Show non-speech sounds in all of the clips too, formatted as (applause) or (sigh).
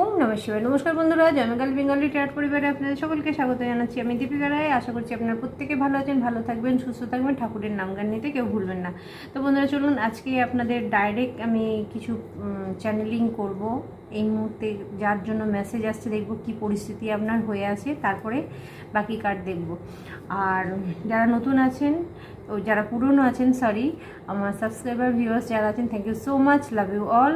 ওম নমঃ শিবায়। নমস্কার বন্ধুরা জয়মাকাল বেঙ্গলি ট্যাট পরিবারে আপনাদের সকলকে স্বাগত জানাচ্ছি আমি দীপিকা রায় আশা করছি আপনারা প্রত্যেকে ভালো আছেন, ভালো থাকবেন, সুস্থ থাকবেন, ঠাকুরের নাম গান নিতে কেউ ভুলবেন না। তো বন্ধুরা, চলুন আজকে আপনাদের ডাইরেক্ট আমি কিছু চ্যানেলিং করব। এই মুহূর্তে যার জন্য মেসেজ আসছে, দেখব কি পরিস্থিতি আপনার হয়ে আছে, তারপরে বাকি কার্ড দেখব। আর যারা নতুন আছেন যারা পুরনো আছেন সরি আমার সাবস্ক্রাইবার ভিউয়ার্স যারা আছেন thank you so much love you all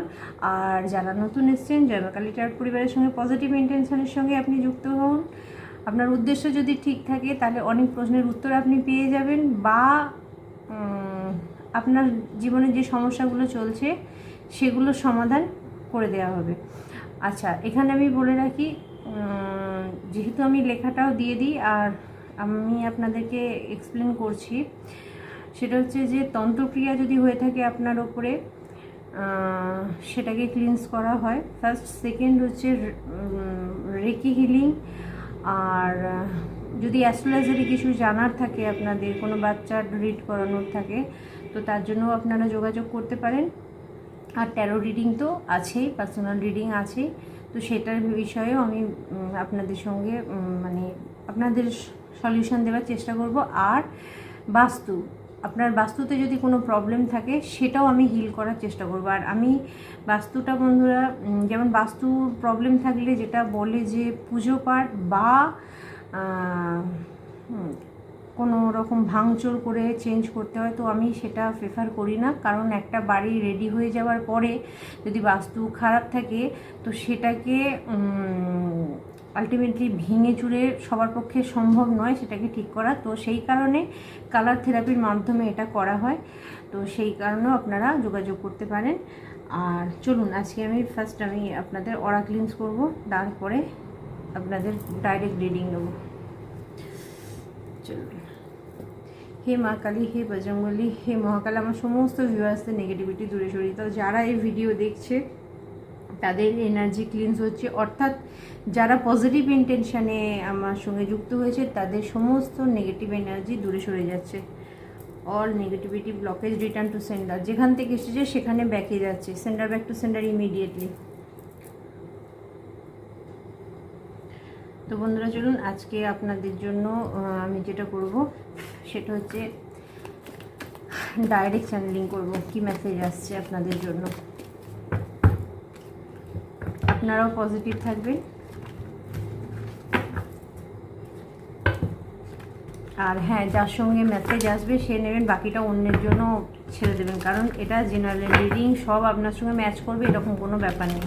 আর যারা নতুন এসছেন জয়মাকালী টার পরিবারের সঙ্গে পজিটিভ ইন্টেনশনের সঙ্গে আপনি যুক্ত হন। আপনার উদ্দেশ্য যদি ঠিক থাকে, তাহলে অনেক প্রশ্নের উত্তর আপনি পেয়ে যাবেন বা আপনার জীবনে যে সমস্যাগুলো চলছে সেগুলোর সমাধান করে দেওয়া হবে। আচ্ছা এখানে আমি বলে রাখি যেহেতু আমি লেখাটাও দিয়ে দিই, আর আমি আপনাদেরকে এক্সপ্লেন করছি। সেটা হচ্ছে যে তন্ত্রক্রিয়া যদি হয়ে থাকে আপনার ওপরে সেটাকে ক্লিনস করা হয়। ফার্স্ট সেকেন্ড হচ্ছে রেকি হিলিং আর যদি অ্যাস্ট্রোলজারি কিছু জানার থাকে আপনাদের, কোনো বাচ্চার রিড করানোর থাকে, তো তার জন্য আপনারা যোগাযোগ করতে পারেন। আর ট্যারো রিডিং তো আছেই পার্সোনাল রিডিং আছেই। তো সেটার বিষয়েও আমি আপনাদের সঙ্গে মানে আপনাদের সলিউশন দেওয়ার চেষ্টা করব। আর বাস্তু, আপনার বাস্তুতে যদি কোনো প্রবলেম থাকে, সেটাও আমি হিল করার চেষ্টা করব। আর আমি বাস্তুটা, বন্ধুরা যেমন বাস্তু প্রবলেম থাকলে যেটা বলে যে পুজো পাঠ বা কোনো রকম ভাঙচুর করে চেঞ্জ করতে হয়, তো আমি সেটা প্রেফার করি না। কারণ একটা বাড়ি রেডি হয়ে যাওয়ার পরে যদি বাস্তু খারাপ থাকে, তো সেটাকে আলটিমেটলি ভেঙে চুরে সবার পক্ষে সম্ভব নয় সেটাকে ঠিক করা। তো সেই কারণে কালার থেরাপির মাধ্যমে এটা করা হয়। তো সেই কারণেও আপনারা যোগাযোগ করতে পারেন। আর চলুন, আজকে আমি ফার্স্ট আমি আপনাদের অরা ক্লিনস করব, তারপরে আপনাদের ডাইরেক্ট রিডিং নেব। চলুন। হে মা কালী, হে বজরঙ্গলী হে মহাকাল, আমার সমস্ত ভিউয়ার্সদের নেগেটিভিটি দূরে সরিয়ে দাও। যারা এই ভিডিও দেখছে, তাদের এনার্জি ক্লিনস হচ্ছে। অর্থাৎ যারা পজিটিভ ইন্টেনশানে আমার সঙ্গে যুক্ত হয়েছে, তাদের সমস্ত নেগেটিভ এনার্জি দূরে সরে যাচ্ছে। All negativity blockage return to sender যেখান থেকে এসেছে, সেখানে ব্যাকে যাচ্ছে। Sender back to sender immediately তো বন্ধুরা, চলুন আজকে আপনাদের জন্য আমি যেটা করব, সেটা হচ্ছে ডাইরেক্ট চ্যানেলিং করব। কি মেসেজ আসছে আপনাদের জন্য? আপনারাও পজিটিভ থাকবেন। আর হ্যাঁ যার সঙ্গে মেসেজ আসবে, সে নেবেন, বাকিটা অন্যের জন্য ছেড়ে দেবেন। কারণ এটা জেনারেল রিডিং সব আপনার সঙ্গে ম্যাচ করবে, এরকম কোনো ব্যাপার নেই।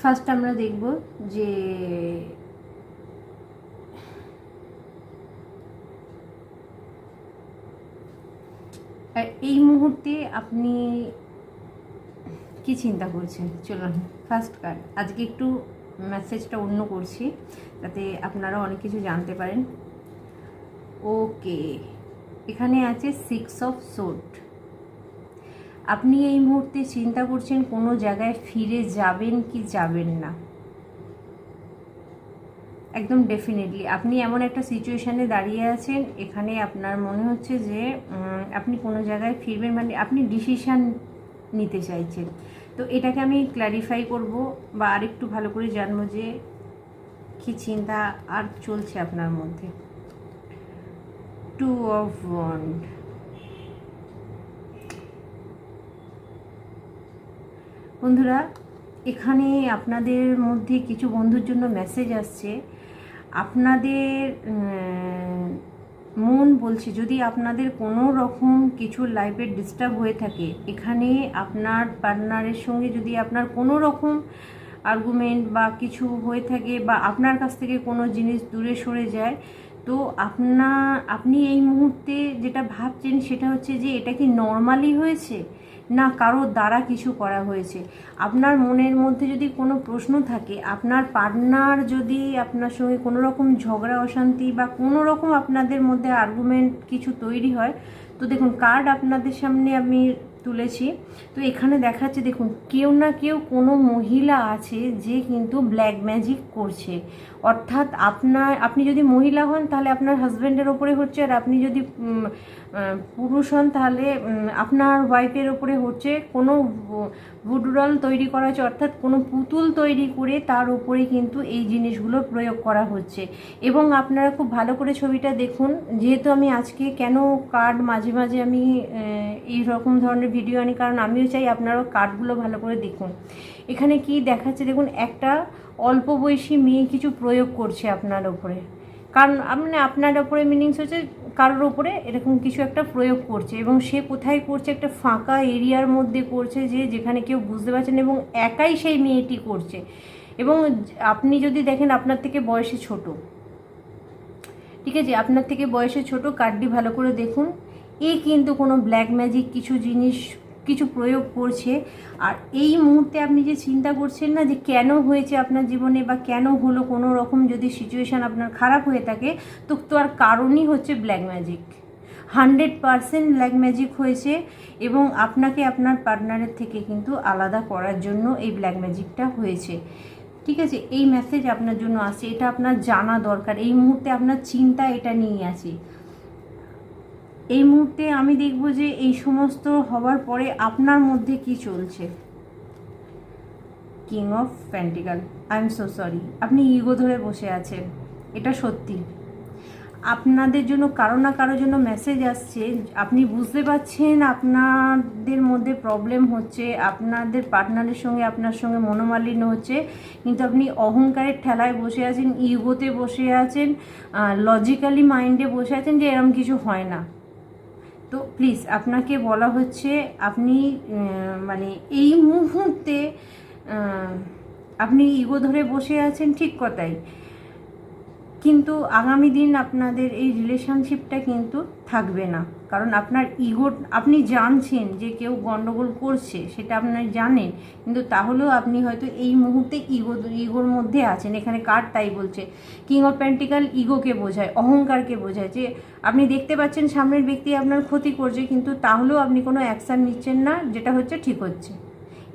ফার্স্ট আমরা দেখব যে আর এই মুহূর্তে আপনি কি চিন্তা করছেন? চলুন ফার্স্ট কার্ড আজকে একটু মেসেজটা অন্য করছি, যাতে আপনারা অনেক কিছু জানতে পারেন। ওকে এখানে আছে সিক্স অফ সোট আপনি এই মুহূর্তে চিন্তা করছেন কোনো জায়গায় ফিরে যাবেন কি যাবেন না। একদম ডেফিনেটলি আপনি এমন একটা সিচুয়েশানে দাঁড়িয়ে আছেন, এখানে আপনার মনে হচ্ছে যে আপনি কোনো জায়গায় ফিরবেন মানে আপনি ডিসিশান নিতে চাইছেন। তো এটাকে আমি ক্ল্যারিফাই করব বা আরেকটু ভালো করে জানব যে, কী চিন্তা আর চলছে আপনার মধ্যে? টু অফ ওয়ান্ড বন্ধুরা, এখানে আপনাদের মধ্যে কিছু বন্ধুর জন্য মেসেজ আসছে। আপনাদের মন বলছে, যদি আপনাদের কোনো রকম কিছু লাইফে ডিস্টার্ব হয়ে থাকে, এখানে আপনার পার্টনারের সঙ্গে যদি আপনার কোনো রকম আর্গুমেন্ট বা কিছু হয়ে থাকে বা আপনার কাছ থেকে কোনো জিনিস দূরে সরে যায়, তো আপনা, আপনি এই মুহূর্তে যেটা ভাবছেন সেটা হচ্ছে যে এটা কি নর্মালি হয়েছে? না কারোর দ্বারা কিছু করা হয়েছে। আপনার মনের মধ্যে যদি কোনো প্রশ্ন থাকে, আপনার পার্টনার যদি আপনার সঙ্গে কোনো রকম ঝগড়া, অশান্তি বা কোনো রকম আপনাদের মধ্যে আর্গুমেন্ট কিছু তৈরি হয়, তো দেখুন কার্ড আপনাদের সামনে আমি তুলেছি। তো এখানে দেখাচ্ছে দেখুন, কেউ না কেউ কোনো মহিলা আছে যে কিন্তু ব্ল্যাক ম্যাজিক করছে। অর্থাৎ আপনার, আপনি যদি মহিলা হন, তাহলে আপনার হাজব্যান্ডের ওপরে হচ্ছে, আর আপনি যদি পুরুষ হন, তাহলে আপনার ওয়াইফের ওপরে হচ্ছে কোনো বুডুরাল তৈরি করা হচ্ছে, অর্থাৎ কোনো পুতুল তৈরি করে তার উপরে কিন্তু এই জিনিসগুলো প্রয়োগ করা হচ্ছে। এবং আপনারা খুব ভালো করে ছবিটা দেখুন। যেহেতু আমি আজকে কেন কার্ড মাঝে মাঝে আমি এই রকম ধরনের ভিডিও আনি, কারণ আমিও চাই আপনারাও কার্ডগুলো ভালো করে দেখুন। এখানে কি দেখাচ্ছে, দেখুন, একটা অল্প বয়সী মেয়ে কিছু প্রয়োগ করছে আপনার ওপরে কারণ মানে আপনার ওপরে মিনিংস হচ্ছে কারোর ওপরে এরকম কিছু একটা প্রয়োগ করছে এবং সে কোথায় করছে, একটা ফাঁকা এরিয়ার মধ্যে করছে যে যেখানে কেউ বুঝতে পারছেন এবং একাই সেই মেয়েটি করছে। এবং আপনি যদি দেখেন আপনার থেকে বয়সে ছোট, ঠিক আছে? আপনার থেকে বয়সে ছোট, কার্ডটি ভালো করে দেখুন। এ কিন্তু কোনো ব্ল্যাক ম্যাজিক কিছু জিনিস কিছু প্রয়োগ করছে। আর এই মুহূর্তে আপনি যে চিন্তা করছেন না যে কেন হয়েছে আপনার জীবনে বা কেন হলো কোনো রকম যদি সিচুয়েশান আপনার খারাপ হয়ে থাকে, তো তার কারণই হচ্ছে black magic hundred percent black magic হয়েছে এবং আপনাকে আপনার পার্টনারের থেকে কিন্তু আলাদা করার জন্য এই ব্ল্যাক ম্যাজিকটা হয়েছে। ঠিক আছে? এই মেসেজ আপনার জন্য আসছে। এটা আপনার জানা দরকার। এই মুহূর্তে আপনার চিন্তা এটা নিয়ে আছে। এই মুহূর্তে আমি দেখব যে এই সমস্ত হওয়ার পরে আপনার মধ্যে কি চলছে। King of pentacles I am so sorry আপনি ইগো ধরে বসে আছেন, এটা সত্যি। আপনাদের জন্য, কারও না কারোর জন্য মেসেজ আসছে, আপনি বুঝতে পারছেন আপনাদের মধ্যে প্রবলেম হচ্ছে, আপনাদের পার্টনারের সঙ্গে, আপনার সঙ্গে মনোমালিন্য হচ্ছে, কিন্তু আপনি অহংকারের ঠেলায় বসে আছেন ইগোতে বসে আছেন লজিক্যালি মাইন্ডে বসে আছেন যে এরম কিছু হয় না। তো প্লিজ আপনাকে বলা হচ্ছে আপনি মানে এই মুহূর্তে আপনি ইগো ধরে বসে আছেন ঠিক কথাই। কিন্তু আগামী দিন আপনাদের এই রিলেশনশিপটা কিন্তু থাকবে না। কারণ আপনার ইগো আপনি জানছেন যে কেউ গন্ডগোল করছে, সেটা আপনার জানেন। কিন্তু তাহলেও আপনি হয়তো এই মুহূর্তে ইগো ইগোর মধ্যে আছেন। এখানে কার তাই বলছে? কিং অফ প্যান্টিকাল ইগোকে বোঝায়, অহংকারকে বোঝায় যে আপনি দেখতে পাচ্ছেন সামনের ব্যক্তি আপনার ক্ষতি করছে, কিন্তু তাহলেও আপনি কোনো অ্যাকশান নিচ্ছেন না, যেটা হচ্ছে ঠিক হচ্ছে।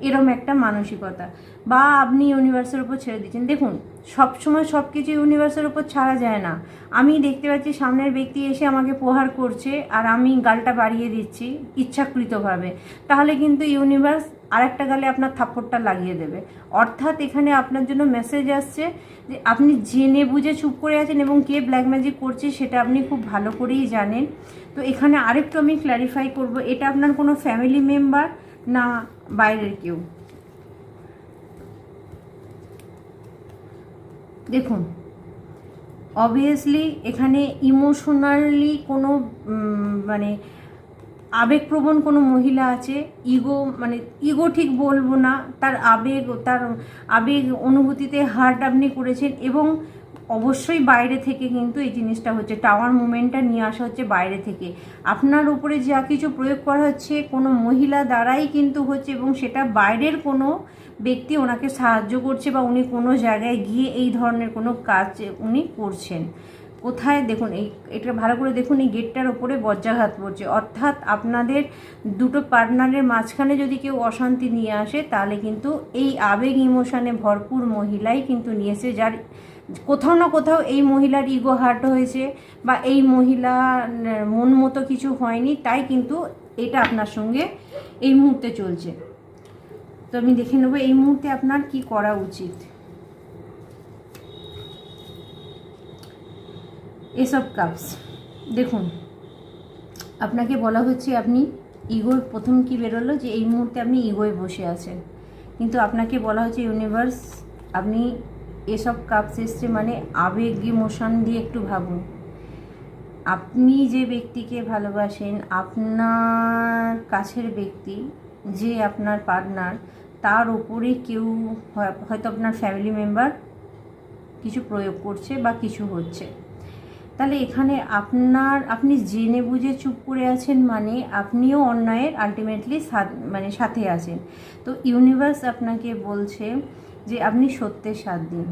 এরম একটা মানসিকতা। বা আপনি ইউনিভার্সের উপর ছেড়ে দিচ্ছেন। দেখুন সব সময় সব কিছু ইউনিভার্সের উপর ছাড়া যায় না। আমি দেখতে পাচ্ছি সামনের ব্যক্তি এসে আমাকে প্রহার করছে আর আমি গালটা বাড়িয়ে দিচ্ছি ইচ্ছাকৃতভাবে। তাহলে কিন্তু ইউনিভার্স আরেকটা গালে আপনার থাপ্পড়টা লাগিয়ে দেবে। অর্থাৎ এখানে আপনার জন্য মেসেজ আসছে যে আপনি জেনে বুঝে চুপ করে আছেন এবং কে ব্ল্যাক ম্যাজিক করছে সেটা আপনি খুব ভালো করেই জানেন। তো এখানে আরেকটু আমি ক্ল্যারিফাই করব, এটা আপনার কোনো ফ্যামিলি মেম্বার না বাইরের কেউ। দেখুন অবভিয়াসলি এখানে ইমোশনালি কোনো মানে আবেগপ্রবণ কোনো মহিলা আছে ইগো মানে ইগো ঠিক বলব না, তার আবেগ তার আবেগ অনুভূতিতে হার্ট আপনি করেছেন এবং অবশ্যই বাইরে থেকে কিন্তু এই জিনিসটা হচ্ছে টাওয়ার মুভমেন্টটা নিয়ে আসা হচ্ছে বাইরে থেকে। আপনার উপরে যা কিছু প্রয়োগ করা হচ্ছে, কোনো মহিলা দ্বারাই কিন্তু হচ্ছে এবং সেটা বাইরের কোনো ব্যক্তি ওনাকে সাহায্য করছে বা উনি কোনো জায়গায় গিয়ে এই ধরনের কোনো কাজ উনি করছেন। কোথায় দেখুন, এই, এটা ভালো করে দেখুন, এই গেটটার ওপরে বজ্রাঘাত পড়ছে। অর্থাৎ আপনাদের দুটো পার্টনারের মাঝখানে যদি কেউ অশান্তি নিয়ে আসে, তাহলে কিন্তু এই আবেগ ইমোশনে ভরপুর মহিলাই কিন্তু নিয়ে এসে যার কোথাও না কোথাও এই মহিলার ইগো হার্ট হয়েছে বা এই মহিলা মন মতো কিছু হয়নি, তাই কিন্তু এটা আপনার সঙ্গে এই মুহূর্তে চলছে। তো আমি দেখে নেব এই মুহূর্তে আপনার কি করা উচিত। এসব কাপস দেখুন, আপনাকে বলা হচ্ছে আপনি ইগোর প্রথম কি বেরোলো যে এই মুহূর্তে আপনি ইগোয় বসে আছেন। কিন্তু আপনাকে বলা হচ্ছে ইউনিভার্স আপনি এসব কাপস এসছে মানে আবেগ ইমোশন দিয়ে একটু ভাবুন। আপনি যে ব্যক্তিকে ভালোবাসেন, আপনার কাছের ব্যক্তি, যে আপনার পার্টনার, তার উপরে কেউ হয়- হয়তো আপনার ফ্যামিলি মেম্বার কিছু প্রয়োগ করছে বা কিছু হচ্ছে। তাহলে এখানে আপনার, আপনি জেনে বুঝে চুপ করে আছেন মানে আপনিও অন্যায়ের আলটিমেটলি মানে সাথে আছেন। তো ইউনিভার্স আপনাকে বলছে যে আপনি সত্যের সাথ দিন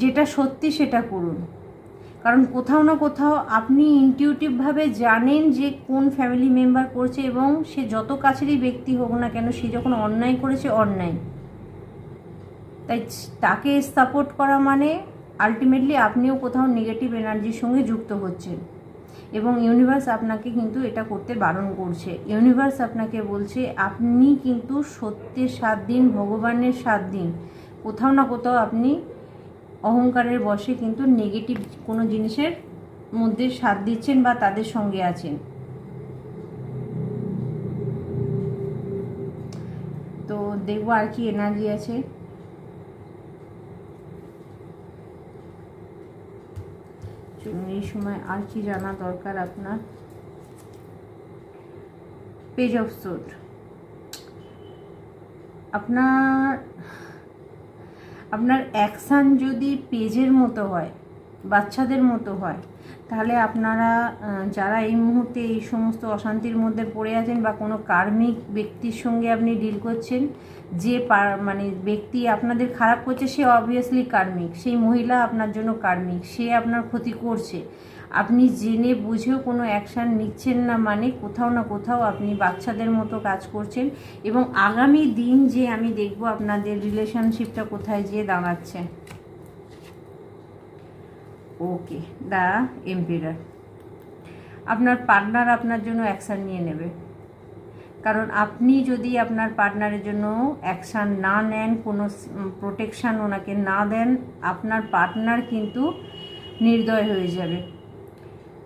যেটা সত্যি সেটা করুন। কারণ কোথাও না কোথাও আপনি ইনটিউটিভভাবে জানেন যে কোন ফ্যামিলি মেম্বার করছে এবং সে যত কাছেরই ব্যক্তি হোক না কেন সে যখন অন্যায় করেছে, অন্যায়। তাই তাকে সাপোর্ট করা মানে আলটিমেটলি আপনিও কোথাও নেগেটিভ এনার্জির সঙ্গে যুক্ত হচ্ছেন। এবং ইউনিভার্স আপনাকে কিন্তু এটা করতে বারণ করছে। ইউনিভার্স আপনাকে বলছে, আপনি কিন্তু সত্যের সাত দিন ভগবানের সাত দিন কোথাও না কোথাও আপনি অহংকারের বশে কিন্তু নেগেটিভ কোনো জিনিসের মধ্যে সাথ দিচ্ছেন বা তাদের সঙ্গে আছেন। তো দেখব আর কি এনার্জি আছে। এই সময় আর কি জানা দরকার আপনার? পেজ অফ সোট আপনার আপনার অ্যাকশান যদি পেজের মতো হয়, বাচ্চাদের মতো হয়, তাহলে আপনারা যারা এই মুহূর্তে এই সমস্ত অশান্তির মধ্যে পড়ে আছেন বা কোনো কার্মিক ব্যক্তির সঙ্গে আপনি ডিল করছেন, যে মানে ব্যক্তি আপনাদের খারাপ করছে, সে অবভিয়াসলি কার্মিক, সেই মহিলা আপনার জন্য কার্মিক, সে আপনার ক্ষতি করছে আপনি জেনে বুঝেও কোনো অ্যাকশান নিচ্ছেন না মানে কোথাও না কোথাও আপনি বাচ্চাদের মতো কাজ করছেন এবং আগামী দিন যে আমি দেখব আপনাদের রিলেশনশিপটা কোথায় যেয়ে দাঁড়াচ্ছে। ওকে দ্য এম্পিরার আপনার পার্টনার আপনার জন্য অ্যাকশান নিয়ে নেবে। কারণ আপনি যদি আপনার পার্টনারের জন্য অ্যাকশান না নেন, কোনো প্রোটেকশান ওনাকে না দেন, আপনার পার্টনার কিন্তু নির্দয় হয়ে যাবে।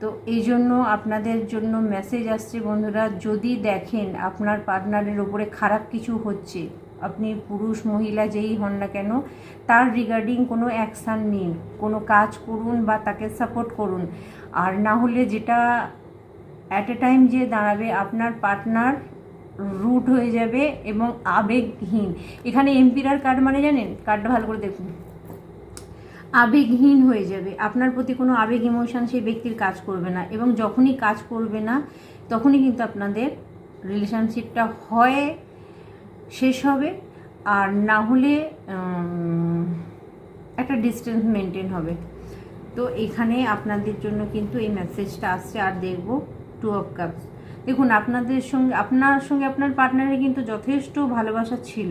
তো এই জন্য আপনাদের জন্য মেসেজ আসছে বন্ধুরা, যদি দেখেন আপনার পার্টনারের ওপরে খারাপ কিছু হচ্ছে, আপনি পুরুষ, মহিলা যেই হন না কেন, তার রিগার্ডিং কোনো অ্যাকশান নিন, কোনো কাজ করুন বা তাকে সাপোর্ট করুন। আর না হলে যেটা অ্যাট এ টাইম যে দাঁড়াবে, আপনার পার্টনার রুট হয়ে যাবে এবং আবেগহীন। এখানে এমপিরার কার্ড মানে জানেন? কার্ডটা ভালো করে দেখুন। আবেগহীন হয়ে যাবে। আপনার প্রতি কোনো আবেগ ইমোশন সেই ব্যক্তির কাজ করবে না এবং যখনই কাজ করবে না, তখনই কিন্তু আপনাদের রিলেশনশিপটা হয় শেষ হবে আর না হলে একটা ডিস্টেন্স মেনটেন হবে। তো এখানে আপনাদের জন্য কিন্তু এই মেসেজটা আসছে আর দেখব টু অফ কাপস দেখুন, আপনাদের সঙ্গে, আপনার সঙ্গে আপনার পার্টনারের কিন্তু যথেষ্ট ভালোবাসা ছিল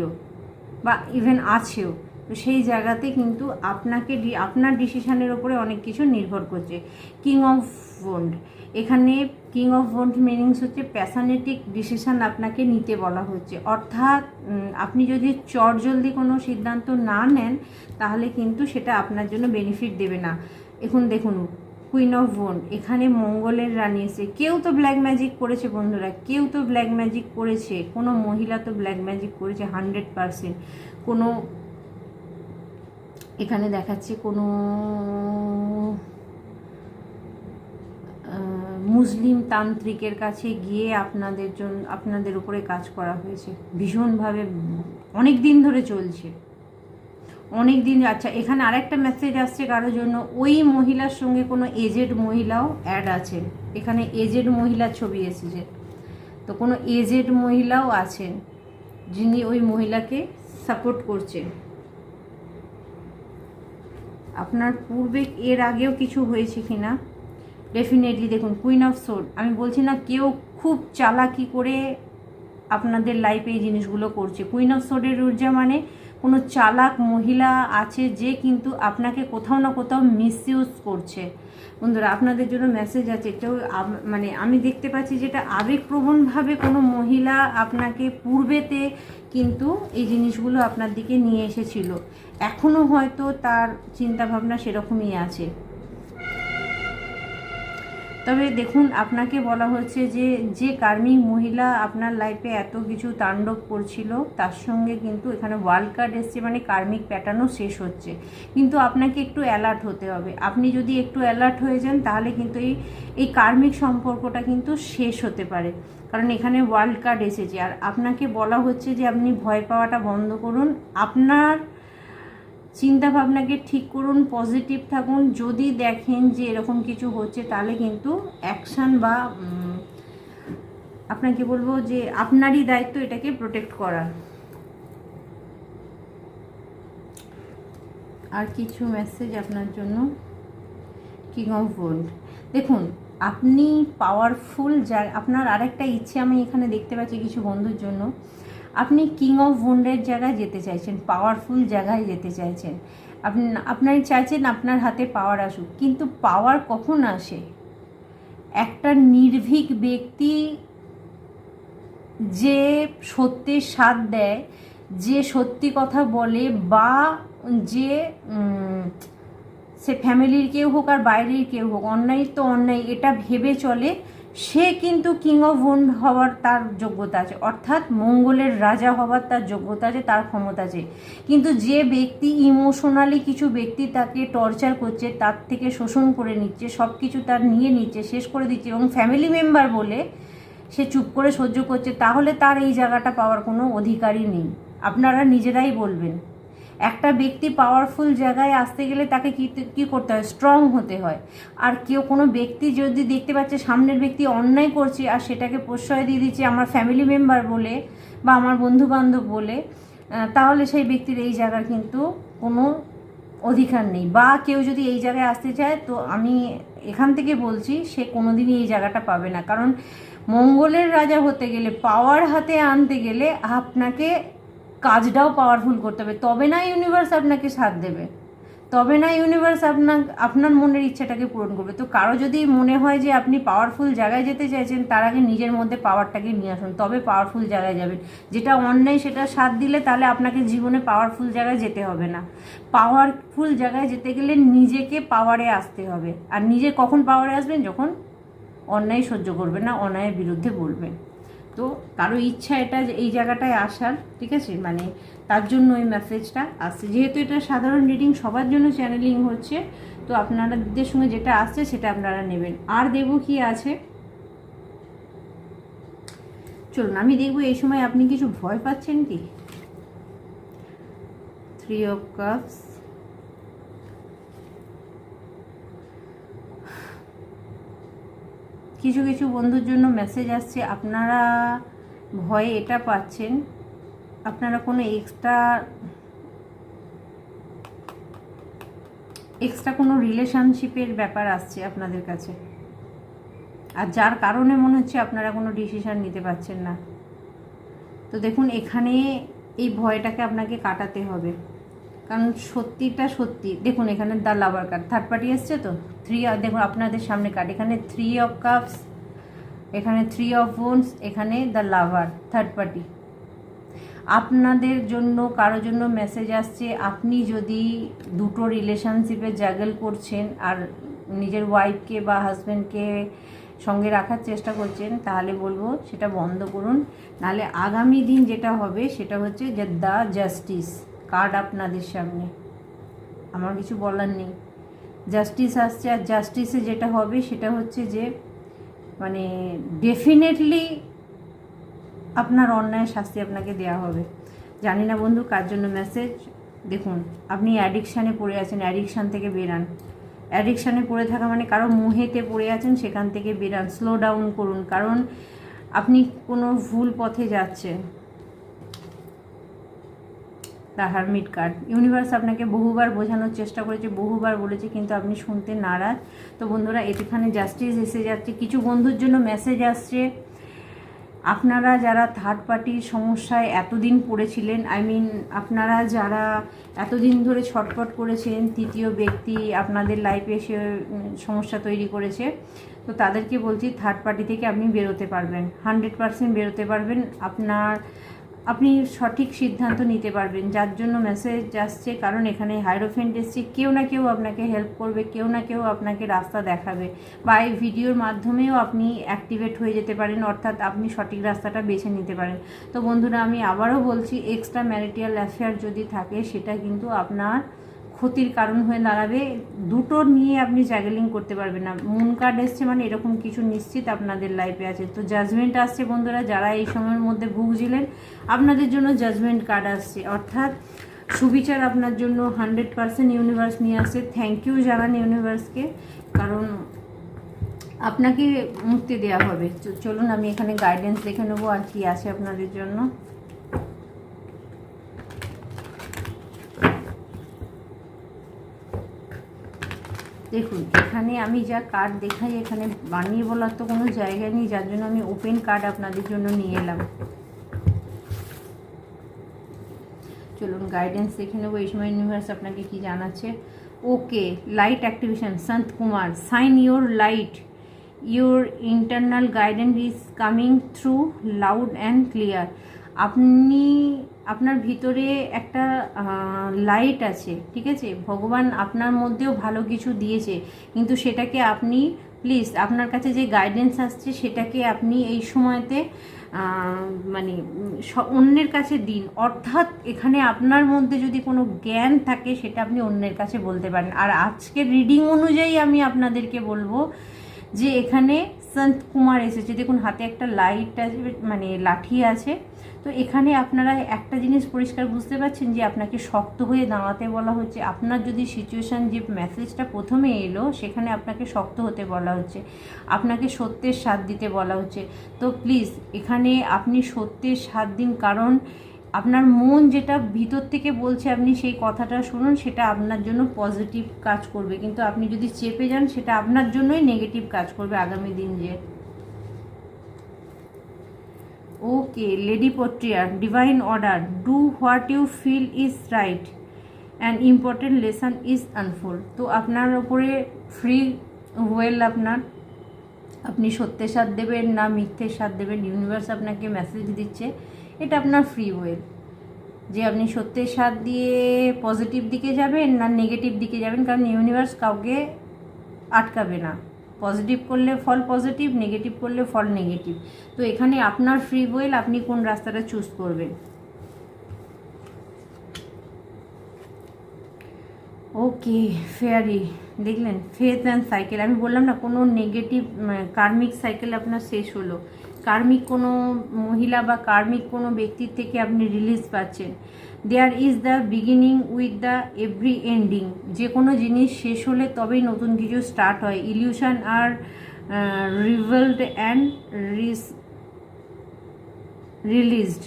বা ইভেন আছেও। তো সেই জায়গাতে কিন্তু আপনাকে আপনার ডিসিশানের ওপরে অনেক কিছু নির্ভর করছে। কিং অফ ভন্ড এখানে কিং অফ ভন্ড মিনিংস হচ্ছে প্যাশানেটিক ডিসিশান আপনাকে নিতে বলা হচ্ছে। অর্থাৎ আপনি যদি চটজলদি কোনো সিদ্ধান্ত না নেন, তাহলে কিন্তু সেটা আপনার জন্য বেনিফিট দেবে না। এখন দেখুন কুইন অফ ভোন এখানে মঙ্গলের রানী এসে, কেউ তো ব্ল্যাক ম্যাজিক করেছে বন্ধুরা, কেউ তো ব্ল্যাক ম্যাজিক করেছে। কোনো মহিলা তো ব্ল্যাক ম্যাজিক করেছে হান্ড্রেড পারসেন্ট কোনো এখানে দেখাচ্ছে কোনো মুসলিম তান্ত্রিকের কাছে গিয়ে আপনাদের জন্য আপনাদের উপরে কাজ করা হয়েছে। ভীষণভাবে অনেক দিন ধরে চলছে। অনেক দিন আচ্ছা এখানে আরেকটা মেসেজ আসছে কারোর জন্য। ওই মহিলার সঙ্গে কোনো এজেড মহিলাও অ্যাড আছে এখানে এজেড মহিলার ছবি এসেছে। তো কোনো এজেড মহিলাও আছেন যিনি ওই মহিলাকে সাপোর্ট করছেন। আপনার পূর্বে এর আগেও কিছু হয়েছে কি না ডেফিনেটলি দেখুন কুইন অফ সোড আমি বলছি না কেউ খুব চালাকি করে আপনাদের লাইফে এই জিনিসগুলো করছে। কুইন অফ সোডের ঊর্জা মানে কোনো চালাক মহিলা আছে যে কিন্তু আপনাকে কোথাও না কোথাও মিসইউজ করছে। বন্ধুরা, আপনাদের জন্য মেসেজ আছে, এটাও মানে আমি দেখতে পাচ্ছি যেটা আবেগপ্রবণভাবে কোনো মহিলা আপনাকে পূর্বেতে কিন্তু এই জিনিসগুলো আপনার দিকে নিয়ে এসেছিল। এখনও হয়তো তার চিন্তাভাবনা সেরকমই আছে। তবে দেখুন, আপনাকে বলা হচ্ছে যে যে কার্মিক মহিলা আপনার লাইফে এত কিছু তাণ্ডব করছিল, তার সঙ্গে কিন্তু এখানে ওয়ার্ল্ড কার্ড এসছে মানে কার্মিক প্যাটার্নও শেষ হচ্ছে। কিন্তু আপনাকে একটু অ্যালার্ট হতে হবে। আপনি যদি একটু অ্যালার্ট হয়ে যান, তাহলে কিন্তু এই এই কার্মিক সম্পর্কটা কিন্তু শেষ হতে পারে। কারণ এখানে ওয়ার্ল্ড কার্ড এসেছে। আর আপনাকে বলা হচ্ছে যে, আপনি ভয় পাওয়াটা বন্ধ করুন। আপনার চিন্তা ভাবনাকে ঠিক করুন পজিটিভ থাকুন। যদি দেখেন যে এরকম কিছু হচ্ছে, তাহলে কিন্তু অ্যাকশান বা আপনাকে বলব যে আপনারই দায়িত্ব এটাকে প্রোটেক্ট করার। আর কিছু মেসেজ আপনার জন্য? কিং অফ দেখুন, আপনি পাওয়ারফুল যা আপনার আরেকটা ইচ্ছে আমি এখানে দেখতে পাচ্ছি কিছু বন্ধুর জন্য। আপনি কিং অফ ওয়ান্ডের জায়গায় যেতে চাইছেন পাওয়ারফুল জায়গায় যেতে চাইছেন, আপনি আপনার চাইছেন আপনার হাতে পাওয়ার আসুক, কিন্তু পাওয়ার কখন আসে? একটা নির্ভীক ব্যক্তি যে সত্যের স্বাদ দেয়, যে সত্যি কথা বলে বা যে সে ফ্যামিলির কেউ হোক আর বাইরের কেউ হোক অন্যায় তো অন্যায়, এটা ভেবে চলে সে কিন্তু কিং অফ ওন্ড হওয়ার তার যোগ্যতা আছে। অর্থাৎ মঙ্গলের রাজা হওয়ার তার যোগ্যতা আছে, তার ক্ষমতা আছে। কিন্তু যে ব্যক্তি ইমোশনালি কিছু ব্যক্তি তাকে টর্চার করছে, তার থেকে শোষণ করে নিচ্ছে সব কিছু তার নিয়ে নিচ্ছে, শেষ করে দিচ্ছে এবং ফ্যামিলি মেম্বার বলে সে চুপ করে সহ্য করছে, তাহলে তার এই জায়গাটা পাওয়ার কোনো অধিকারই নেই। আপনারা নিজেরাই বলবেন। একটা ব্যক্তি পাওয়ারফুল জায়গায় আসতে গেলে তাকে কী কী করতে হয়? স্ট্রং হতে হয়। আর কেউ কোনো ব্যক্তি যদি দেখতে পাচ্ছে সামনের ব্যক্তি অন্যায় করছে আর সেটাকে প্রশ্রয় দিয়ে দিচ্ছে আমার ফ্যামিলি মেম্বার বলে বা আমার বন্ধু বান্ধব বলে তাহলে সেই ব্যক্তির এই জায়গার কিন্তু কোনো অধিকার নেই। বা কেউ যদি এই জায়গায় আসতে চায়, তো আমি এখান থেকে বলছি, সে কোনো দিনই এই জায়গাটা পাবে না। কারণ মঙ্গলের রাজা হতে গেলে পাওয়ার হাতে আনতে গেলে আপনাকে কাজটাও পাওয়ারফুল করতে হবে। তবে না ইউনিভার্স আপনাকে সাথ দেবে। তবে না ইউনিভার্স আপনার আপনার মনের ইচ্ছাটাকে পূরণ করবে। তো কারও যদি মনে হয় যে আপনি পাওয়ারফুল জায়গায় যেতে চাইছেন, তার আগে নিজের মধ্যে পাওয়ারটাকে নিয়ে আসুন। তবে পাওয়ারফুল জায়গায় যাবেন। যেটা অন্যায়, সেটা সাথ দিলে তাহলে আপনাকে জীবনে পাওয়ারফুল জায়গায় যেতে হবে না। পাওয়ারফুল জায়গায় যেতে গেলে নিজেকে পাওয়ারে আসতে হবে। আর নিজে কখন পাওয়ারে আসবেন? যখন অন্যায় সহ্য করবেন না, অন্যায়ের বিরুদ্ধে বলবেন তো কারও ইচ্ছা এটা এই জায়গাটায় আসার, ঠিক আছে? মানে তার জন্য ওই মেসেজটা আসছে। যেহেতু এটা সাধারণ রিডিং সবার জন্য চ্যানেলিং হচ্ছে, তো আপনাদের সঙ্গে যেটা আসছে সেটা আপনারা নেবেন। আর দেব কি আছে? চলুন, আমি দেখব এই সময় আপনি কিছু ভয় পাচ্ছেন কি? থ্রি অফ কাপস কিছু কিছু বন্ধুর জন্য মেসেজ আসছে। আপনারা ভয়ে এটা পাচ্ছেন। আপনারা কোনো এক্সট্রা এক্সট্রা কোনো রিলেশনশিপের ব্যাপার আসছে আপনাদের কাছে? আর যার কারণে মনে হচ্ছে আপনারা কোনো ডিসিশান নিতে পারছেন না। তো দেখুন, এখানে এই ভয়টাকে আপনাকে কাটাতে হবে। কারণ সত্যিটা সত্যি। দেখুন, এখানে the lover card third party এসছে তো? থ্রি দেখুন, আপনাদের সামনে কার্ড এখানে থ্রি অফ কাপস এখানে থ্রি অফ বোনস এখানে দ্য লাভার থার্ড পার্টি আপনাদের জন্য, কারোর জন্য মেসেজ আসছে, আপনি যদি দুটো রিলেশনশিপে জাগল করছেন আর নিজের ওয়াইফকে বা হাজব্যান্ডকে সঙ্গে রাখার চেষ্টা করছেন, তাহলে বলব সেটা বন্ধ করুন। নাহলে আগামী দিন যেটা হবে, সেটা হচ্ছে যে দ্য জাস্টিস কার্ড আপনাদের সামনে। আমার কিছু বলার নেই। জাস্টিস আসছে আর জাস্টিসে যেটা হবে সেটা হচ্ছে যে মানে ডেফিনেটলি আপনার অন্যায় শাস্তি আপনাকে দেওয়া হবে। জানি না বন্ধু কার জন্য মেসেজ দেখুন, আপনি অ্যাডিকশানে পড়ে আছেন অ্যাডিকশান থেকে বেরান। অ্যাডিকশানে পড়ে থাকা মানে কারও মোহেতে পড়ে আছেন, সেখান থেকে বেরান। স্লো ডাউন করুন। কারণ আপনি কোনো ভুল পথে যাচ্ছেন। হারমিট কার্ড ইউনিভার্স আপনাকে বহুবার বোঝানোর চেষ্টা করেছে, বহুবার বলেছে, কিন্তু আপনি শুনতে নারাজ। তো বন্ধুরা এখানে জাস্টিস এসে যাচ্ছে। কিছু বন্ধুর জন্য মেসেজ আসছে। আপনারা যারা থার্ড পার্টির সমস্যায় এতদিন পড়েছিলেন আই মিন আপনারা যারা এতদিন ধরে ছটপট করেছেন, তৃতীয় ব্যক্তি আপনাদের লাইফে এসে সমস্যা তৈরি করেছে, তো তাদেরকে বলছি থার্ড পার্টি থেকে আপনি বেরোতে পারবেন। হান্ড্রেড পারসেন্ট বেরোতে পারবেন। আপনার আপনি সঠিক সিদ্ধান্ত নিতে পারবেন। যার জন্য মেসেজ আসছে, কারণ এখানে হাইরোফেন্ট এসছে, কেউ না কেউ আপনাকে হেল্প করবে, কেউ না কেউ আপনাকে রাস্তা দেখাবে বা এই ভিডিওর মাধ্যমেও আপনি অ্যাক্টিভেট হয়ে যেতে পারেন, অর্থাৎ আপনি সঠিক রাস্তাটা বেছে নিতে পারেন। তো বন্ধুরা, আমি আবারও বলছি এক্সট্রা ম্যারিটিয়াল অ্যাফেয়ার যদি থাকে, সেটা কিন্তু আপনার ক্ষতির কারণ হয়ে দাঁড়াবে, দুটো নিয়ে আপনি জ্যাগেলিং করতে পারবেন না। মুন কার্ড এসছে মানে এরকম কিছু নিশ্চিত আপনাদের লাইফে আছে। তো জাজমেন্ট আসছে বন্ধুরা, যারা এই সময়ের মধ্যে ভুগছিলেন, আপনাদের জন্য জাজমেন্ট কার্ড আসছে। অর্থাৎ সুবিচার আপনার জন্য হান্ড্রেড পারসেন্ট ইউনিভার্স নিয়ে আসছে। থ্যাংক ইউ জানান ইউনিভার্সকে কারণ আপনাকে মুক্তি দেওয়া হবে। চলুন, আমি এখানে গাইডেন্স দেখে নেব আর কি আছে আপনাদের জন্য। দেখুন, এখানে আমি যা কার্ড দেখাই, এখানে বানিয়ে বলার তো কোনো জায়গা নেই, যার জন্য আমি ওপেন কার্ড আপনাদের জন্য নিয়ে এলাম। চলুন গাইডেন্স দেখে নেব। এই সময় ইউনিভার্স আপনাকে কি জানাচ্ছে? Okay light activation Sanat Kumar shine your light your internal guidance is coming through loud and clear আপনি আপনার ভিতরে একটা লাইট আছে, ঠিক আছে? ভগবান আপনার মধ্যেও ভালো কিছু দিয়েছে। কিন্তু সেটাকে আপনি প্লিজ আপনার কাছে যে গাইডেন্স আসছে, সেটাকে আপনি এই সময়তে মানে অন্যের কাছে দিন। অর্থাৎ এখানে আপনার মধ্যে যদি কোনো জ্ঞান থাকে, সেটা আপনি অন্যের কাছে বলতে পারেন। আর আজকের রিডিং অনুযায়ী আমি আপনাদেরকে বলব যে এখানে সন্ত কুমার এসেছে। দেখুন, হাতে একটা লাইট আছে মানে লাঠি আছে। তো এখানে আপনারা একটা জিনিস পরিষ্কার বুঝতে পারছেন যে আপনাকে শক্ত হয়ে দাঁড়াতে বলা হচ্ছে। আপনার যদি সিচুয়েশান যে মেসেজটা প্রথমে এলো, সেখানে আপনাকে শক্ত হতে বলা হচ্ছে। আপনাকে সত্যের সাথ দিতে বলা হচ্ছে। তো প্লিজ এখানে আপনি সত্যের সাথ দিন, কারণ আপনার মন যেটা ভিতর থেকে বলছে আপনি সেই কথাটা শুনুন, সেটা আপনার জন্য পজিটিভ কাজ করবে। কিন্তু আপনি যদি চেপে যান, সেটা আপনার জন্যই নেগেটিভ কাজ করবে আগামী দিন যে। Okay lady পোট্রিয়ার divine order do what you feel is right and important lesson is unfold তো আপনার ওপরে ফ্রি ওয়েল আপনার। আপনি সত্যের সাথ দেবেন না মিথ্যের সাথ দেবেন। ইউনিভার্স আপনাকে মেসেজ দিচ্ছে। এটা আপনার ফ্রি ওয়েল যে আপনি সত্যের সাথ দিয়ে পজিটিভ দিকে যাবেন না নেগেটিভ দিকে যাবেন, কারণ ইউনিভার্স কাউকে আটকাবে না। পজিটিভ করলে ফল পজিটিভ নেগেটিভ করলে ফল নেগেটিভ তো এখানে আপনার ফ্রি ওয়েল আপনি কোন রাস্তাটা চুজ করবেন? ওকে ফেয়ারি দেখলেন ফেথ অ্যান্ড সাইকেল আমি বললাম না, কোনো নেগেটিভ কার্মিক সাইকেল আপনার শেষ হলো। কার্মিক কোনো মহিলা বা কার্মিক কোনো ব্যক্তির থেকে আপনি রিলিজ পাচ্ছেন। There is the beginning with the every ending যে কোনো জিনিস শেষ হলে তবেই নতুন কিছু স্টার্ট হয়। ইলিউশন আর রিভেলড অ্যান্ড রিস রিলিজড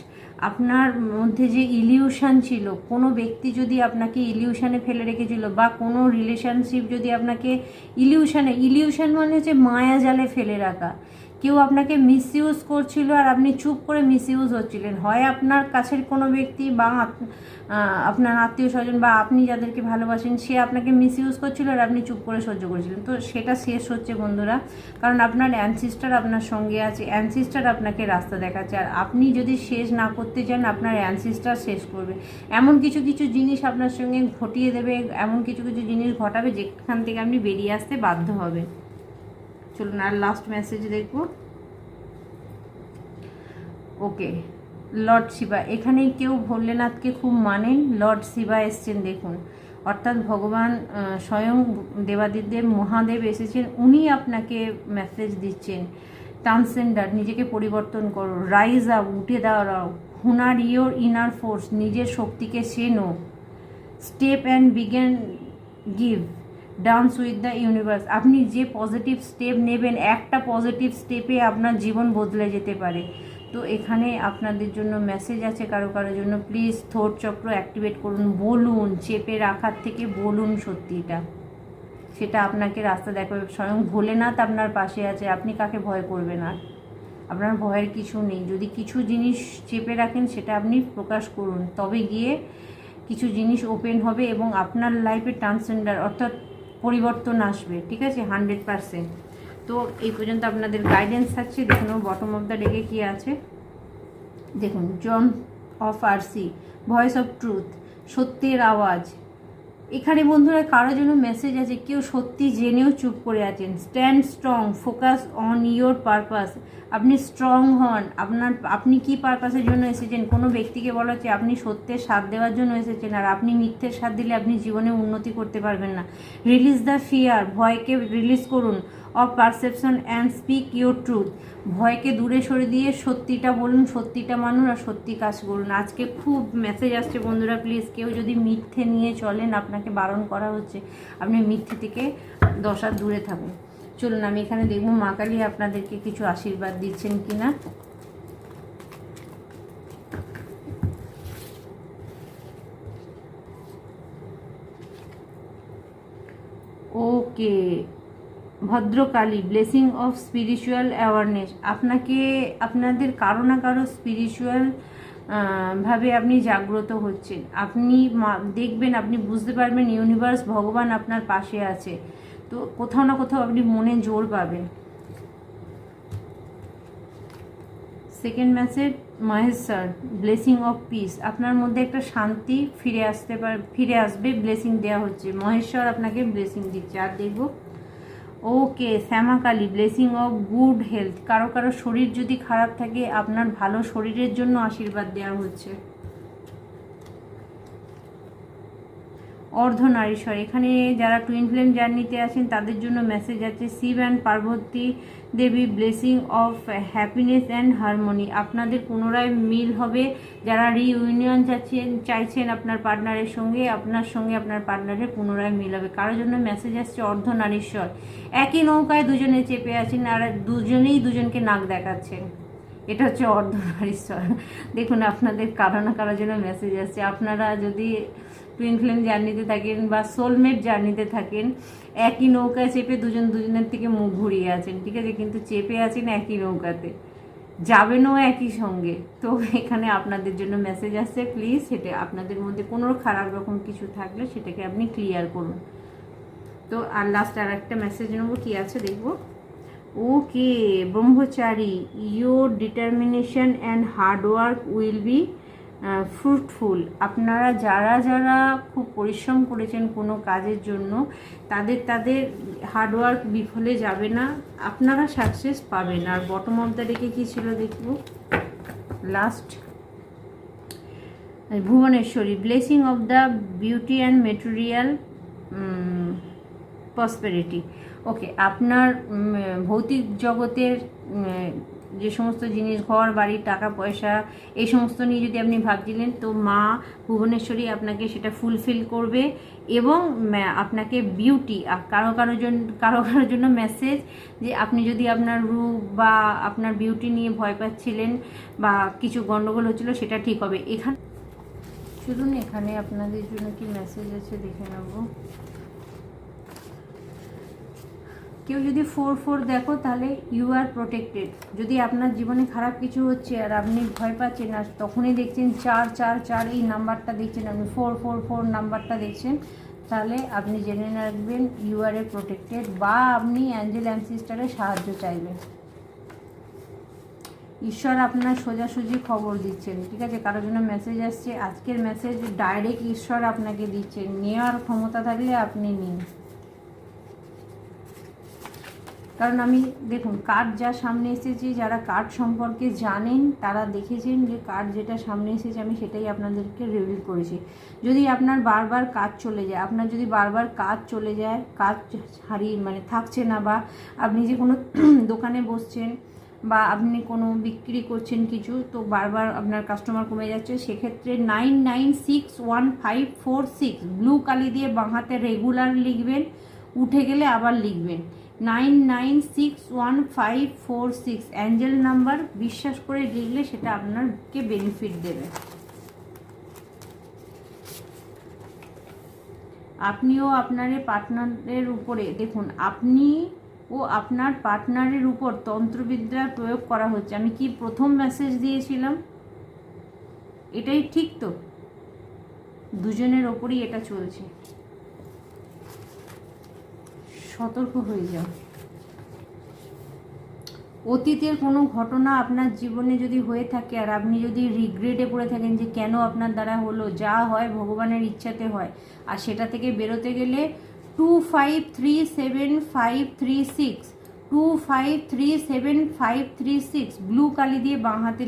আপনার মধ্যে যে ইলিউশন ছিল, কোনো ব্যক্তি যদি আপনাকে ইলিউশনে ফেলে রেখেছিল বা কোনো রিলেশনশিপ যদি আপনাকে ইলিউশনে ইলিউশন মানে হচ্ছে মায়া জালে ফেলে রাখা। কেউ আপনাকে মিসইউজ করছিল আর আপনি চুপ করে মিসইউজ হচ্ছিলেন। হয় আপনার কাছের কোনো ব্যক্তি বা আপনার আত্মীয় স্বজন বা আপনি যাদেরকে ভালোবাসেন, সে আপনাকে মিসইউজ করছিল আর আপনি চুপ করে সহ্য করেছিলেন। তো সেটা শেষ হচ্ছে বন্ধুরা, কারণ আপনার অ্যানসিস্টার আপনার সঙ্গে আছে অ্যানসিস্টার আপনাকে রাস্তা দেখাচ্ছে। আর আপনি যদি শেষ না করতে চান, আপনার অ্যানসিস্টার শেষ করবে। এমন কিছু কিছু জিনিস আপনার সঙ্গে ঘটিয়ে দেবে, এমন কিছু কিছু জিনিস ঘটাবে যেখান থেকে আপনি বেরিয়ে আসতে বাধ্য হবেন। চলুন আর লাস্ট মেসেজ দেখব। ওকে লর্ড শিবা এখানে কেউ ভোলেনাথকে খুব মানেন লর্ড শিবা এসছেন, দেখুন। অর্থাৎ ভগবান স্বয়ং দেবাদিদেব, মহাদেব এসেছেন উনি আপনাকে মেসেজ দিচ্ছেন। ট্রান্সেন্ডার নিজেকে পরিবর্তন করো রাইজ আপ উঠে দাঁড়াও, হুনার ইয়োর ইনার ফোর্স নিজের শক্তিকে চেনো। Step and begin give dance with the universe আপনি যে পজিটিভ স্টেপ নেবেন, একটা পজিটিভ স্টেপে আপনার জীবন বদলে যেতে পারে। তো এখানে আপনাদের জন্য মেসেজ আছে কারও কারোর জন্য। প্লিজ থোট চক্র অ্যাক্টিভেট করুন, বলুন, চেপে রাখার থেকে বলুন সত্যিটা। সেটা আপনাকে রাস্তা দেখাবে। স্বয়ং ভোলেনাথ আপনার পাশে আছে, আপনি কাকে ভয় করবেন আর? আপনার ভয়ের কিছু নেই। যদি কিছু জিনিস চেপে রাখেন, সেটা আপনি প্রকাশ করুন। তবে গিয়ে কিছু জিনিস ওপেন হবে এবং আপনার লাইফে ট্রান্সজেন্ডার অর্থাৎ পরিবর্তন আসবে, ঠিক আছে? হান্ড্রেড পারসেন্ট তো এই পর্যন্ত আপনাদের গাইডেন্স থাকছে দেখুন বটম অফ দ্য ডেকে কী আছে? দেখুন Joan of Arc voice of truth সত্যের আওয়াজ এখানে বন্ধুরা কারও জন্য মেসেজ আছে, কেউ সত্যি জেনেও চুপ করে আছেন। Stand strong focus on your purpose আপনি স্ট্রং হন, আপনার, আপনি কি পারপাসের জন্য এসেছেন? কোনো ব্যক্তিকে বলা হচ্ছে আপনি সত্যের সাথ দেওয়ার জন্য এসেছেন, আর আপনি মিথ্যের সাথ দিলে আপনি জীবনে উন্নতি করতে পারবেন না। রিলিজ দ্য ফিয়ার ভয়কে রিলিজ করুন। Of perception and speak your truth ভয়কে দূরে সরে দিয়ে সত্যিটা বলুন, সত্যিটা মানুন আর সত্যি কাজ করুন। আজকে খুব মেসেজ আসছে বন্ধুরা প্লিজ কেউ যদি মিথ্যে নিয়ে চলেন, আপনাকে বারণ করা হচ্ছে, আপনি মিথ্যে থেকে দশার দূরে থাকুন। চলুন, আমি এখানে দেখব মা কালী আপনাদেরকে কিছু আশীর্বাদ দিচ্ছেন কি না okay Bhadrakali blessing of spiritual awareness আপনাকে, আপনাদের কারও না কারও স্পিরিচুয়াল ভাবে আপনি জাগ্রত হচ্ছেন। আপনি দেখবেন, আপনি বুঝতে পারবেন ইউনিভার্স ভগবান আপনার পাশে আছে। তো কোথাও না কোথাও আপনি মনে জোর পাবেন। Second message Mahesh sir blessing of peace আপনার মধ্যে একটা শান্তি ফিরে আসতে পার, ফিরে আসবে ব্লেসিং দেওয়া হচ্ছে। মহেশ্বর আপনাকে ব্লেসিং দিচ্ছে। আর দেখব okay Shyamakali blessing of good health কারও কারও শরীর যদি খারাপ থাকে, আপনার ভালো শরীরের জন্য আশীর্বাদ দেওয়া হচ্ছে। অর্ধনারীশ্বর এখানে যারা টুইন ফ্লেম জার্নিতে আছেন, তাদের জন্য মেসেজ আছে Shiva and Parvati Devi blessing of happiness and harmony আপনাদের পুনরায় মিল হবে। যারা রিইউনিয়ন চাচ্ছেন, চাইছেন আপনার পার্টনারের সঙ্গে, আপনার সঙ্গে আপনার পার্টনারের পুনরায় মিল হবে। কারোর জন্য মেসেজ আসছে অর্ধনারীশ্বর একই নৌকায় দুজনে চেপে আছেন আর দুজনেই দুজনকে নাক দেখাচ্ছেন। এটা হচ্ছে অর্ধনারীশ্বর দেখুন, আপনাদের কারও না কারোর জন্য মেসেজ আসছে। আপনারা যদি টুইন ফ্লেম জার্নিতে থাকেন বা সোলমেট জার্নিতে থাকেন, একই নৌকায় চেপে দুজন দুজনের থেকে মুখ ঘুরিয়ে আছেন, ঠিক আছে? কিন্তু চেপে আছেন একই নৌকাতে। যাবেনও একই সঙ্গে। তো এখানে আপনাদের জন্য মেসেজ আসছে। প্লিজ সেটা আপনাদের মধ্যে কোনো খারাপ রকম কিছু থাকলে সেটাকে আপনি ক্লিয়ার করুন। তো আর লাস্ট আর একটা মেসেজ নেব। কি আছে দেখব? Okay Brahmachari your determination and hard work will be fruitful আপনারা যারা যারা খুব পরিশ্রম করেছেন কোনো কাজের জন্য, তাদের তাদের হার্ডওয়ার্ক বিফলে যাবে না। আপনারা সাকসেস পাবেন। আর বটম অফ দ্য ডেকে কী ছিল দেখব? Last Bhuvaneshwari. Blessing of the beauty and material prosperity okay আপনার ভৌতিক জগতের যে সমস্ত জিনিস, ঘর, বাড়ি, টাকা, পয়সা, এই সমস্ত নিয়ে যদি আপনি ভাবছিলেন, তো মা ভুবনেশ্বরী আপনাকে সেটা ফুলফিল করবে এবং আপনাকে বিউটি কারও কারোর জন্য কারও কারোর জন্য মেসেজ যে আপনি যদি আপনার রূপ বা আপনার বিউটি নিয়ে ভয় পাচ্ছিলেন বা কিছু গন্ডগোল হচ্ছিল, সেটা ঠিক হবে। এখানে শুনুন, এখানে আপনাদের জন্য কি মেসেজ আছে, দেখে নেব। কেউ যদি ফোর ফোর দেখো, তাহলে ইউ আর প্রোটেক্টেড যদি আপনার জীবনে খারাপ কিছু হচ্ছে আর আপনি ভয় পাচ্ছেন, আর তখনই দেখছেন চার চার চার এই নাম্বারটা দেখছেন, আপনি ফোর ফোর ফোর নাম্বারটা দেখছেন, তাহলে আপনি জেনে রাখবেন ইউ আর এ প্রোটেক্টেড বা আপনি অ্যাঞ্জেল অ্যান্সিস্টারের সাহায্য চাইবেন। ঈশ্বর আপনার সোজাসুজি খবর দিচ্ছেন, ঠিক আছে? কারোর জন্য মেসেজ আসছে, আজকের মেসেজ ডাইরেক্ট ঈশ্বর আপনাকে দিচ্ছেন, নেওয়ার ক্ষমতা থাকলে আপনি নিন। কারণ আমি, দেখুন কার্ড যা সামনে এসেছে, যারা কার্ড সম্পর্কে জানেন, তারা দেখেছেন যে কার্ড যেটা সামনে এসেছে, আমি সেটাই আপনাদেরকে রিভিল করেছি। যদি আপনার বারবার কাজ চলে যায়, আপনার যদি বারবার কাজ চলে যায়, কাজ হারিয়ে মানে থাকছে না বা আপনি যে কোনো (clears throat) দোকানে বসছেন বা আপনি কোনো বিক্রি করছেন কিছু, তো বারবার আপনার কাস্টমার কমে যাচ্ছে, সেক্ষেত্রে nine nine six one five four six blue কালি দিয়ে বাঁহাতে রেগুলার লিখবেন, উঠে গেলে আবার লিখবেন। Nine nine six one five four six angel number বিশ্বাস করে লিখলে সেটা আপনাকে বেনিফিট দেবে। আপনিও আপনার পার্টনারের উপরে, দেখুন, আপনি ও আপনার পার্টনারের উপর তন্ত্রবিদ্যার প্রয়োগ করা হচ্ছে। আমি কি প্রথম মেসেজ দিয়েছিলাম? এটাই ঠিক তো? দুজনের ওপরই এটা চলছে। সতর্ক হয়ে যাও। অতীতের কোনো ঘটনা আপনার জীবনে যদি হয়ে থাকে আর আপনি যদি রিগ্রেটে পড়ে থাকেন যে কেন আপনার দ্বারা হলো, যা হয় ভগবানের ইচ্ছাতে হয়। আর সেটা থেকে বেরোতে গেলে two five three seven five three six two five three seven five three six blue কালি দিয়ে বাঁ হাতে